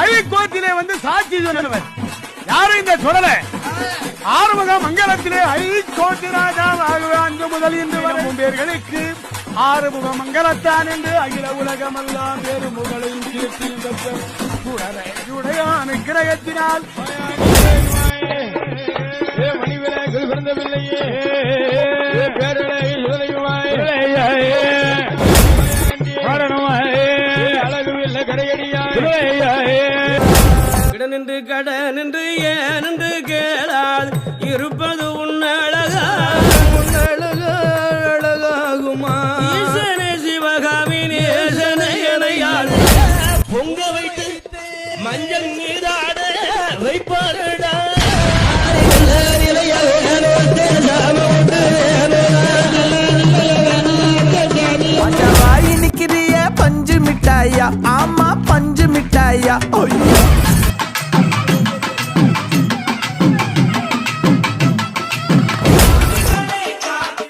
ஹைகோர்ட்டிலே வந்து சாட்சி சொன்னவர் யாரு இந்த சொல்லல. ஆறுமுக மங்கலத்திலே ஹைகோர்ட் ராஜாவாகவே அன்று முதல் இன்று வரும் பேர்களுக்கு ஆறுமுக மங்கலத்தான் என்று அகில உலகமெல்லாம் வேறு முகளையும் கீர்த்தியும் பெற்ற சுடரையுடைய அனுக்கிரகத்தினால் மணிவிலைகள் பிறந்தவில்லையே பேரழகி அழகு இல்ல கடையடியாய். கடனின்று கடனின்று ஏனென்று கேளால் இருப்பது உன்னழகா? உன்னழகா அழகாகுமா? ஈசனே சிவகாமி நேசனை எனையால் பொங்க வைத்து மஞ்சள் மீதாட வைப்பாரடா. பஞ்சு மிட்டாயா? ஆமா பஞ்சு மிட்டாயா? ஐயோ